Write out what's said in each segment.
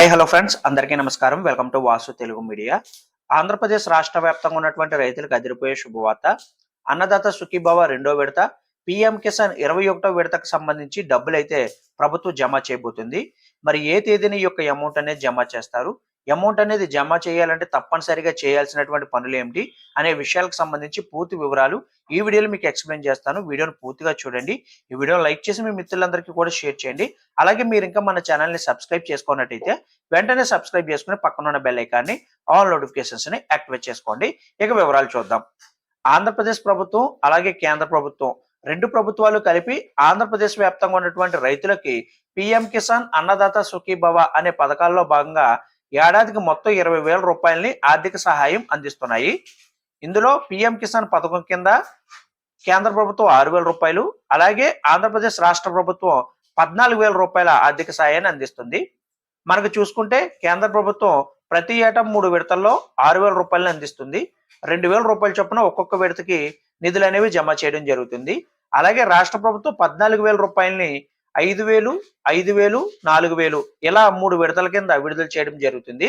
Hi hello friends అందరికీ నమస్కారం. Welcome to Vasu Telugu media Andhra Pradesh రాష్ట్ర వ్యాప్తంగా ఉన్నటువంటి రైతులకు అదిరిపోయే శుభవార్త అన్నదాత సుఖీభావ రెండో విడత పిఎం కిసాన్ ఇరవై ఒకటో విడతకు సంబంధించి డబ్బులు అయితే ప్రభుత్వం జమ చేయబోతుంది. మరి ఏ తేదీని యొక్క అమౌంట్ అనేది జమ చేస్తారు? అమౌంట్ అనేది జమ చేయాలంటే తప్పనిసరిగా చేయాల్సినటువంటి పనులు ఏమిటి అనే విషయాలకు సంబంధించి పూర్తి వివరాలు ఈ వీడియోలో మీకు ఎక్స్ప్లెయిన్ చేస్తాను. వీడియోను పూర్తిగా చూడండి. ఈ వీడియో లైక్ చేసి మీ మిత్రులందరికీ కూడా షేర్ చేయండి. అలాగే మీరు ఇంకా మన ఛానల్ని సబ్స్క్రైబ్ చేసుకున్నట్టయితే వెంటనే సబ్స్క్రైబ్ చేసుకుని పక్కన ఉన్న బెల్ ఐకాన్ని ఆల్ నోటిఫికేషన్స్ని యాక్టివేట్ చేసుకోండి. ఇక వివరాలు చూద్దాం. ఆంధ్రప్రదేశ్ ప్రభుత్వం అలాగే కేంద్ర ప్రభుత్వం రెండు ప్రభుత్వాలు కలిపి ఆంధ్రప్రదేశ్ వ్యాప్తంగా ఉన్నటువంటి రైతులకి పిఎం కిసాన్ అన్నదాత సుఖీభవ అనే పథకాల్లో భాగంగా ఏడాదికి మొత్తం ఇరవై వేల రూపాయలని ఆర్థిక సహాయం అందిస్తున్నాయి. ఇందులో పిఎం కిసాన్ పథకం కింద కేంద్ర ప్రభుత్వం ఆరు వేల రూపాయలు అలాగే ఆంధ్రప్రదేశ్ రాష్ట్ర ప్రభుత్వం పద్నాలుగు వేల రూపాయల ఆర్థిక సహాయాన్ని అందిస్తుంది. మనకు చూసుకుంటే కేంద్ర ప్రభుత్వం ప్రతి ఏటా మూడు విడతల్లో ఆరు వేల రూపాయలను అందిస్తుంది. రెండు వేల రూపాయల చొప్పున ఒక్కొక్క విడతకి నిధులు అనేవి జమ చేయడం జరుగుతుంది. అలాగే రాష్ట్ర ప్రభుత్వం పద్నాలుగు వేల రూపాయలని ఐదు వేలు ఐదు వేలు నాలుగు వేలు ఇలా మూడు విడతల కింద విడుదల చేయడం జరుగుతుంది.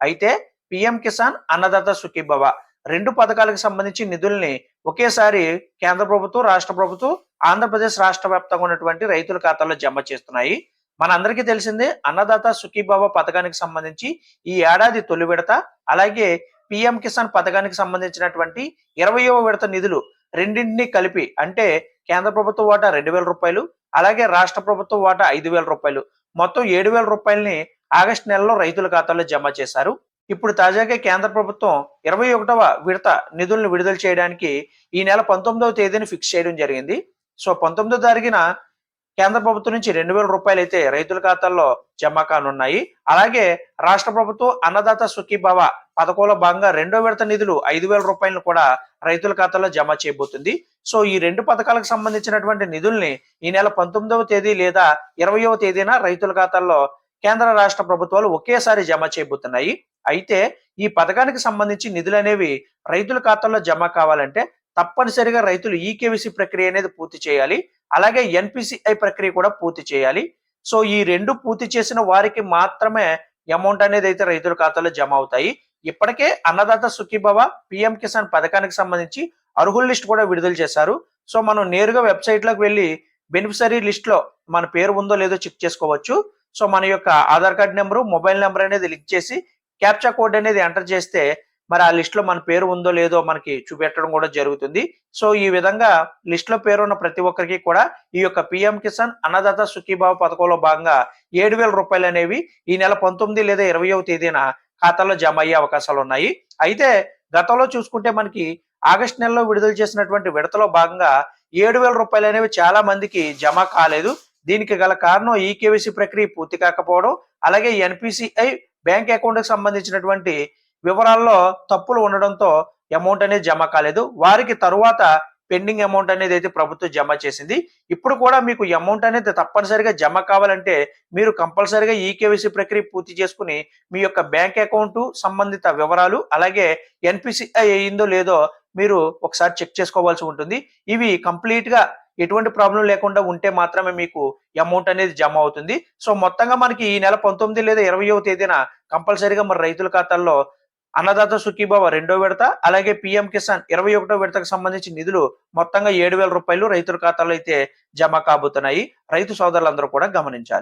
అయితే పిఎం కిసాన్ అన్నదాత సుఖీభవ రెండు పథకాలకు సంబంధించి నిధుల్ని ఒకేసారి కేంద్ర ప్రభుత్వం రాష్ట్ర ప్రభుత్వం ఆంధ్రప్రదేశ్ రాష్ట్ర వ్యాప్తంగా ఉన్నటువంటి రైతుల ఖాతాల్లో జమ చేస్తున్నాయి. మనందరికీ తెలిసిందే అన్నదాత సుఖీభవ పథకానికి సంబంధించి ఈ ఏడాది తొలి విడత అలాగే పిఎం కిసాన్ పథకానికి సంబంధించినటువంటి ఇరవయవ విడత నిధులు రెండింటినీ కలిపి అంటే కేంద్ర ప్రభుత్వ వాటా రెండు వేల రూపాయలు అలాగే రాష్ట్ర ప్రభుత్వ వాటా ఐదు వేల రూపాయలు. మొత్తం ఏడు వేల రూపాయలని ఆగస్టు నెలలో రైతుల ఖాతాలో జమ చేశారు. ఇప్పుడు తాజాగా కేంద్ర ప్రభుత్వం ఇరవై ఒకటవ విడత నిధులను విడుదల చేయడానికి ఈ నెల పంతొమ్మిదవ తేదీని ఫిక్స్ చేయడం జరిగింది. సో పంతొమ్మిదో తారీఖున కేంద్ర ప్రభుత్వం నుంచి రెండు వేల రూపాయలు అయితే రైతుల ఖాతాల్లో జమ కానున్నాయి. అలాగే రాష్ట్ర ప్రభుత్వం అన్నదాత సుఖీభావ పథకంలో భాగంగా రెండో విడత నిధులు ఐదు వేల రూపాయలను కూడా రైతుల ఖాతాలో జమ చేయబోతుంది. సో ఈ రెండు పథకాలకు సంబంధించినటువంటి నిధుల్ని ఈ నెల పంతొమ్మిదవ తేదీ లేదా ఇరవయవ తేదీన రైతుల ఖాతాల్లో కేంద్ర రాష్ట్ర ప్రభుత్వాలు ఒకేసారి జమ చేయబోతున్నాయి. అయితే ఈ పథకానికి సంబంధించి నిధులు అనేవి రైతుల ఖాతాల్లో జమ కావాలంటే తప్పనిసరిగా రైతులు ఈకేవిసి ప్రక్రియ అనేది పూర్తి చేయాలి. అలాగే ఎన్పిసిఐ ప్రక్రియ కూడా పూర్తి చేయాలి. సో ఈ రెండు పూర్తి చేసిన వారికి మాత్రమే అమౌంట్ అనేది అయితే రైతుల ఖాతాలో జమ అవుతాయి. ఇప్పటికే అన్నదాత సుఖీభవ పిఎం కిసాన్ పథకానికి సంబంధించి అర్హుల లిస్ట్ కూడా విడుదల చేశారు. సో మనం నేరుగా వెబ్సైట్లోకి వెళ్ళి బెనిఫిషరీ లిస్ట్లో మన పేరు ఉందో లేదో చెక్ చేసుకోవచ్చు. సో మన యొక్క Aadhaar card number mobile number అనేది లింక్ చేసి క్యాప్చా కోడ్ అనేది ఎంటర్ చేస్తే మరి ఆ లిస్ట్లో మన పేరు ఉందో లేదో మనకి చూపెట్టడం కూడా జరుగుతుంది. సో ఈ విధంగా లిస్ట్లో పేరు ఉన్న ప్రతి ఒక్కరికి కూడా ఈ యొక్క పిఎం కిసాన్ అన్నదాత సుఖీభావ పథకంలో భాగంగా ఏడు వేల రూపాయలు అనేవి ఈ నెల పంతొమ్మిది లేదా ఇరవయవ తేదీన ఖాతాలో జమ అయ్యే అవకాశాలు ఉన్నాయి. అయితే గతంలో చూసుకుంటే మనకి ఆగస్ట్ నెలలో విడుదల చేసినటువంటి విడతలో భాగంగా ఏడు వేల రూపాయలు అనేవి చాలా మందికి జమ కాలేదు. దీనికి గల కారణం ఈకేవీసీ ప్రక్రియ పూర్తి కాకపోవడం అలాగే ఎన్పిసిఐ బ్యాంక్ అకౌంట్కి సంబంధించినటువంటి వివరాల్లో తప్పులు ఉండడంతో అమౌంట్ అనేది జమ కాలేదు. వారికి తరువాత పెండింగ్ అమౌంట్ అనేది అయితే ప్రభుత్వం జమ చేసింది. ఇప్పుడు కూడా మీకు అమౌంట్ అనేది తప్పనిసరిగా జమ కావాలంటే మీరు కంపల్సరిగా ఈకేవీసీ ప్రక్రియ పూర్తి చేసుకుని మీ యొక్క బ్యాంక్ అకౌంట్ సంబంధిత వివరాలు అలాగే ఎన్పిసిఐ అయ్యిందో లేదో మీరు ఒకసారి చెక్ చేసుకోవాల్సి ఉంటుంది. ఇవి కంప్లీట్గా ఎటువంటి ప్రాబ్లం లేకుండా ఉంటే మాత్రమే మీకు అమౌంట్ అనేది జమ అవుతుంది. సో మొత్తంగా మనకి ఈ నెల పంతొమ్మిది లేదా ఇరవయో తేదీన కంపల్సరిగా మన రైతుల ఖాతాల్లో అన్నదాత సుఖీభావ రెండో విడత అలాగే పిఎం కిసాన్ ఇరవై ఒకటో విడతకు సంబంధించి నిధులు మొత్తంగా ఏడు వేల రూపాయలు రైతుల ఖాతాలో అయితే జమ కాబోతున్నాయి. రైతు సోదరులందరూ కూడా గమనించాలి.